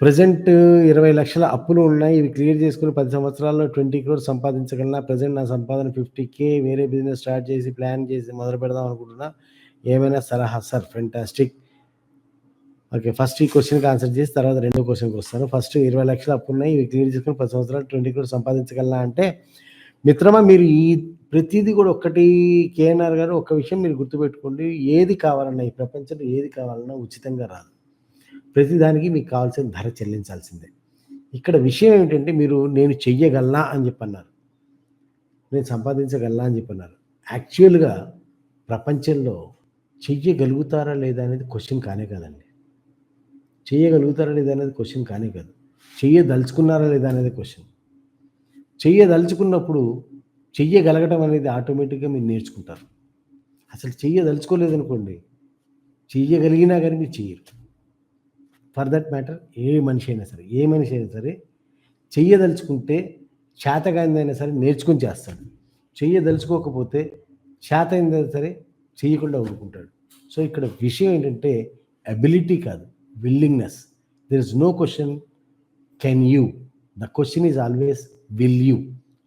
Present ఇరవై లక్షల అప్పులు ఉన్నాయి. ఇవి క్లియర్ చేసుకుని పది సంవత్సరాల్లో 20 క్రోర్స్ సంపాదించగలనా? ప్రెజెంట్ నా సంపాదన ఫిఫ్టీకే వేరే బిజినెస్ స్టార్ట్ చేసి, ప్లాన్ చేసి మొదలు పెడదాం అనుకుంటున్నా. ఏమైనా సలహా సార్? ఫెంటాస్టిక్. ఓకే. ఫస్ట్ ఈ క్వశ్చన్కి ఆన్సర్ చేసి తర్వాత రెండో క్వశ్చన్కి వస్తాను. ఫస్ట్ 20 లక్షల అప్పులున్నాయి. ఇవి క్లియర్ చేసుకుని పది సంవత్సరాలు 20 క్రోర్స్ సంపాదించగలనా అంటే, మిత్రమా మీరు ఈ ప్రతిదీ కూడా ఒక్కటి కేఎన్ఆర్ గారు ఒక్క విషయం మీరు గుర్తుపెట్టుకోండి. ఏది కావాలన్నా ఈ ప్రపంచంలో ఏది కావాలన్నా ఉచితంగా రాదు. ప్రతిదానికి మీకు కావాల్సిన ధర చెల్లించాల్సిందే. ఇక్కడ విషయం ఏమిటంటే మీరు నేను చెయ్యగలనా అని చెప్పన్నారు. నేను సంపాదించగలనా అని చెప్పన్నారు. యాక్చువల్‌గా ప్రపంచంలో చెయ్యగలుగుతారా లేదా అనేది క్వశ్చన్ కానే కాదండి. చెయ్యగలుగుతారా లేదా అనేది క్వశ్చన్ కానే కాదు. చెయ్యదలుచుకున్నారా లేదా అనేది క్వశ్చన్ చెయ్యదలుచుకున్నప్పుడు చెయ్యగలగటం అనేది ఆటోమేటిక్‌గా మీరు నేర్చుకుంటారు. అసలు చెయ్యదలుచుకోలేదనుకోండి, చెయ్యగలిగినా కానీ మీరు చెయ్యరు. ఫర్ దట్ మ్యాటర్ ఏ మనిషి అయినా సరే, ఏ మనిషి అయినా సరే చెయ్యదలుచుకుంటే చేతకానిదైనా సరే నేర్చుకొని చేస్తాడు. చెయ్యదలుచుకోకపోతే చేతైందైనా సరే చేయకుండా ఊరుకుంటాడు. సో, ఇక్కడ విషయం ఏంటంటే అబిలిటీ కాదు. Willingness. There is no question can you? The question is always will you?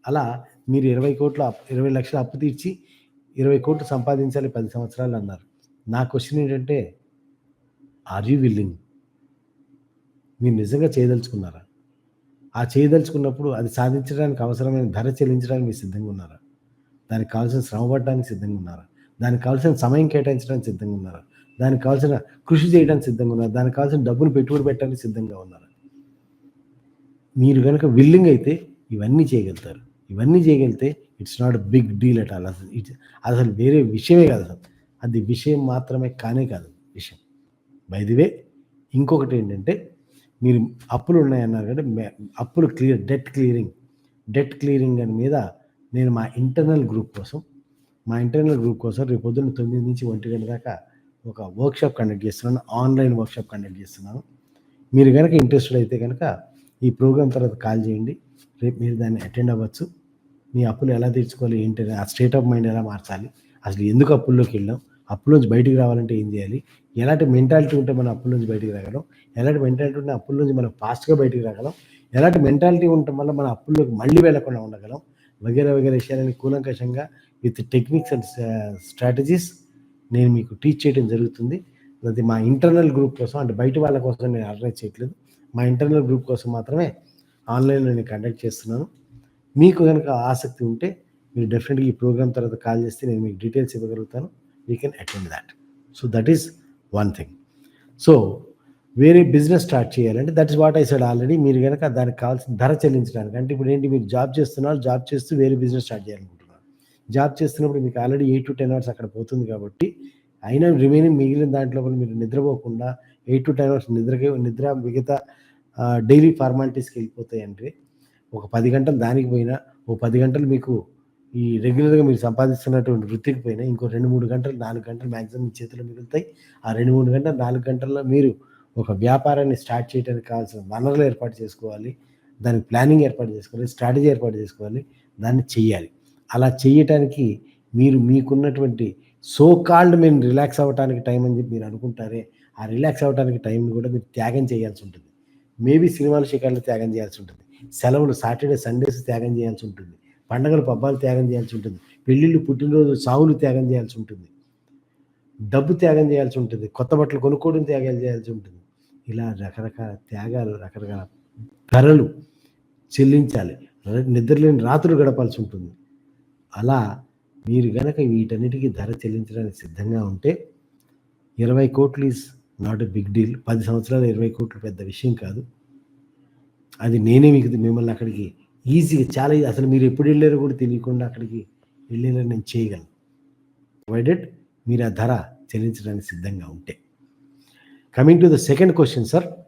అలా మీరు 20,00,00,000 అప్ 20 లక్షల అప్పు తీర్చి ఇరవై కోట్లు సంపాదించాలి పది సంవత్సరాలు అన్నారు. నా క్వశ్చన్ ఏంటంటే ఆర్ యూ విల్లింగ్? మీరు నిజంగా చేయదలుచుకున్నారా? ఆ చేయదలుచుకున్నప్పుడు అది సాధించడానికి అవసరమైన ధర చెల్లించడానికి మీరు సిద్ధంగా ఉన్నారా? దానికి కావాల్సిన శ్రమ పడడానికి సిద్ధంగా ఉన్నారా? దానికి కావాల్సిన సమయం కేటాయించడానికి సిద్ధంగా ఉన్నారా? దానికి కావాల్సిన కృషి చేయడానికి సిద్ధంగా ఉన్నారా? దానికి కావాల్సిన డబ్బులు పెట్టుబడి పెట్టడానికి సిద్ధంగా ఉన్నారా? మీరు కనుక విల్లింగ్ అయితే ఇవన్నీ చేయగలుగుతారు. ఇవన్నీ చేయగలిగితే it's not big deal at all. అసలు ఇట్స్ అసలు వేరే విషయమే కాదు అసలు. అది విషయం మాత్రమే కానే కాదు విషయం. బై ది వే ఇంకొకటి ఏంటంటే మీరు అప్పులు ఉన్నాయన్నారు కదా! మే అప్పులు clear debt clearing. Debt clearing అని మీద నేను మా ఇంటర్నల్ గ్రూప్ కోసం, మా ఇంటర్నల్ గ్రూప్ కోసం రేపు పొద్దున్న తొమ్మిది నుంచి ఒంటి గంట దాకా ఒక వర్క్‌షాప్ కండక్ట్ చేస్తున్నాను. ఆన్‌లైన్ వర్క్‌షాప్ కండక్ట్ చేస్తున్నాను. మీరు కనుక ఇంట్రెస్టెడ్ అయితే కనుక ఈ ప్రోగ్రామ్ తర్వాత కాల్ చేయండి. రేపు మీరు దాన్ని అటెండ్ అవ్వచ్చు. మీ అప్పులు ఎలా తీర్చుకోవాలి ఏంటి ఆ స్టేట్ ఆఫ్ మైండ్ ఎలా మార్చాలి? అసలు ఎందుకు అప్పుల్లోకి వెళ్ళాం? అప్పులనుంచి బయటికి రావాలంటే ఏం చేయాలి? ఎలాంటి మెంటాలిటీ ఉంటే మనం అప్పుల నుంచి బయటికి రాగలం? ఎలాంటి మెంటాలిటీ ఉంటే అప్పుల నుంచి మనం ఫాస్ట్‌గా బయటికి రాగలం? ఎలాంటి మెంటాలిటీ ఉండటం వల్ల మన అప్పుల్లోకి మళ్ళీ వెళ్ళకుండా ఉండగలం? వగైరా వగైరా విషయాలని కూలంకషంగా విత్ టెక్నిక్స్ అండ్ స్టా స్ట్రాటజీస్ నేను మీకు టీచ్ చేయడం జరుగుతుంది. అది మా ఇంటర్నల్ గ్రూప్ కోసం అంటే బయట వాళ్ళ కోసం నేను ఆర్గనైజ్ చేయట్లేదు. మా ఇంటర్నల్ గ్రూప్ కోసం మాత్రమే ఆన్‌లైన్‌లో నేను కండక్ట్ చేస్తున్నాను. మీకు కనుక ఆసక్తి ఉంటే మీరు డెఫినెట్గా ఈ ప్రోగ్రామ్ తర్వాత కాల్ చేస్తే నేను మీకు details ఇవ్వగలుగుతాను. You can attend that so, that is one thing. So, వేరే బిజినెస్ స్టార్ట్ చేయాలంటే that is what I said already మీరు గనక దానికి కావాల్సిన ధర చెల్లించడానికి అంటే ఇప్పుడు ఏంటి మీరు జాబ్ చేస్తున్నారు. జాబ్ చేస్తూ వేరే బిజినెస్ స్టార్ట్ చేయాలనుకుంటున్నారు. జాబ్ చేస్తున్నప్పుడు మీకు ఆల్రెడీ 8-10 అవర్స్ అక్కడ పోతుంది కాబట్టి అయినా రిమైనింగ్ మిగిలిన దాంట్లో కూడా మీరు నిద్రపోకుండా 8-10 అవర్స్ నిద్రకి నిద్ర మిగతా డైలీ ఫార్మాలిటీస్‌కి వెళ్ళిపోతాయంటే ఒక పది గంటలు దానికి పోయినా, ఓ పది గంటలు మీకు ఈ రెగ్యులర్‌గా మీరు సంపాదిస్తున్నటువంటి వృత్తికి పైన ఇంకో 2, 3 గంటలు నాలుగు గంటలు మ్యాక్సిమం మీ చేతిలో మిగులుతాయి. ఆ 2, 3 గంటలు నాలుగు గంటల్లో మీరు ఒక వ్యాపారాన్ని స్టార్ట్ చేయడానికి కావాల్సిన వనరులు ఏర్పాటు చేసుకోవాలి. దానికి ప్లానింగ్ ఏర్పాటు చేసుకోవాలి. స్ట్రాటజీ ఏర్పాటు చేసుకోవాలి. దాన్ని చెయ్యాలి. అలా చేయటానికి మీరు మీకున్నటువంటి సో కాల్డ్ మేము రిలాక్స్ అవ్వటానికి టైం అని చెప్పి మీరు అనుకుంటారే, ఆ రిలాక్స్ అవ్వటానికి టైంని కూడా మీరు త్యాగం చేయాల్సి ఉంటుంది. మేబీ సినిమాలు, షికార్లు త్యాగం చేయాల్సి ఉంటుంది. సెలవులు సాటర్‌డే, సండేస్ త్యాగం చేయాల్సి ఉంటుంది. పండగలు, పబ్బాలు త్యాగం చేయాల్సి ఉంటుంది. పెళ్ళిళ్ళు, పుట్టినరోజు, సావులు త్యాగం చేయాల్సి ఉంటుంది. డబ్బు త్యాగం చేయాల్సి ఉంటుంది. కొత్త బట్టలు కొనుక్కోవడం త్యాగాలు చేయాల్సి ఉంటుంది. ఇలా రకరకాల త్యాగాలు, రకరకాల ధరలు చెల్లించాలి. నిద్రలేని రాత్రులు గడపాల్సి ఉంటుంది. అలా మీరు గనక వీటన్నిటికీ ధర చెల్లించడానికి సిద్ధంగా ఉంటే ఇరవై కోట్లు is not a big deal. పది సంవత్సరాలు ఇరవై కోట్లు పెద్ద విషయం కాదు. అది నేనే మీకు మిమ్మల్ని అక్కడికి ఈజీగా చాలా అసలు మీరు ఎప్పుడు వెళ్ళారో కూడా తెలియకుండా అక్కడికి వెళ్ళేలా నేను చేయగలను. ప్రొవైడెడ్ మీరు ఆ ధర చెల్లించడానికి సిద్ధంగా ఉంటే. Coming to the second question sir.